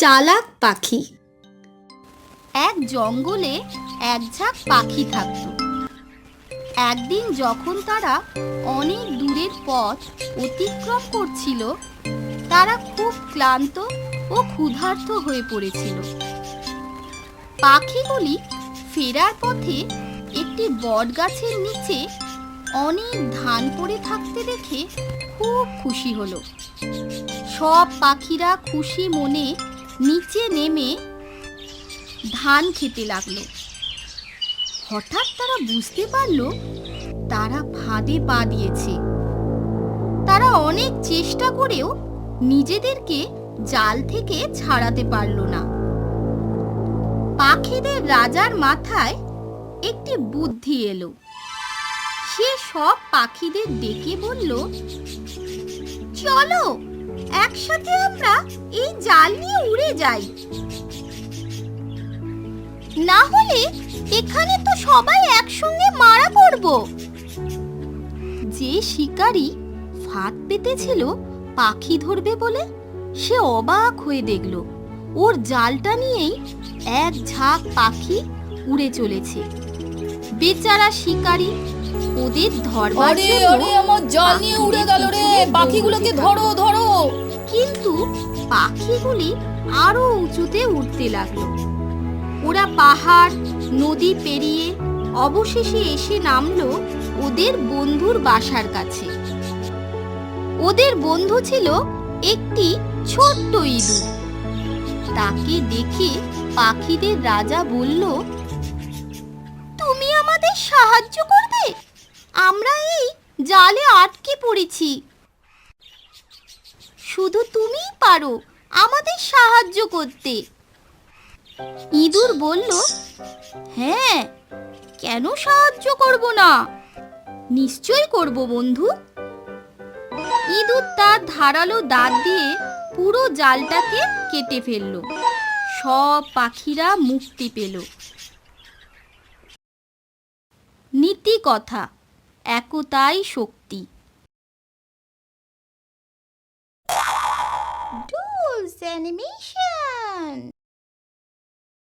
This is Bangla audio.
চালাক পাখি। এক জঙ্গলে এক ঝাঁক পাখি থাকত। একদিন যখন তারা অনেক দূরের পথ অতিক্রম করছিল, তারা খুব ক্লান্ত ও ক্ষুধার্ত হয়ে পড়েছিল। পাখিগুলি ফেরার পথে একটি বটগাছের নিচে অনেক ধান পড়ে থাকতে দেখে খুব খুশি হলো। সব পাখিরা খুশি মনে নিচে নেমে ধান খেতে লাগল। হঠাৎ তারা বুঝতে পারল, তারা ফাঁদে পা দিয়েছে। তারা অনেক চেষ্টা করেও নিজেদেরকে জাল থেকে ছাড়াতে পারল না। পাখিদের রাজার মাথায় একটি বুদ্ধি এলো। সে সব পাখিদের ডেকে বলল, চলো একসাথে আমরা এই জাল নিয়ে উড়ে যাই। না হলে এখানে তো সবাই একসঙ্গে মারা পড়ব। যে শিকারী ফাঁদ পেতেছিল পাখি ধরবে বলে সে অবাক হয়ে দেখল ওর জালটা নিয়েই এক ঝাঁক পাখি উড়ে চলেছে। বেচারা শিকারী ওদের ধরবার আরে আমার জাল নিয়ে উড়ে গেল রে। পাখিগুলোকে ধরো ধরো। পাখিগুলি আরও উঁচুতে উঠতে লাগল। ওরা পাহাড়, নদী পেরিয়ে অবশেষে এসে নামলো ওদের বন্ধুর বাসার কাছে। ওদের বন্ধু ছিল একটি ছোট্ট ইঁদুর। তাকে দেখে পাখিদের রাজা বলল, তুমি আমাদের সাহায্য করবে? আমরা এই জালে আটকে পড়েছি। শুধু তুমিই পারো আমাদের সাহায্য করতে। ইঁদুর বলল হ্যাঁ কেন সাহায্য করব না? নিশ্চয় করব, বন্ধু। ইঁদুর তার ধারালো দাঁত দিয়ে পুরো জালটাকে কেটে ফেলল। সব পাখিরা মুক্তি পেল। নীতি কথা, একতাই শক্তি। Animation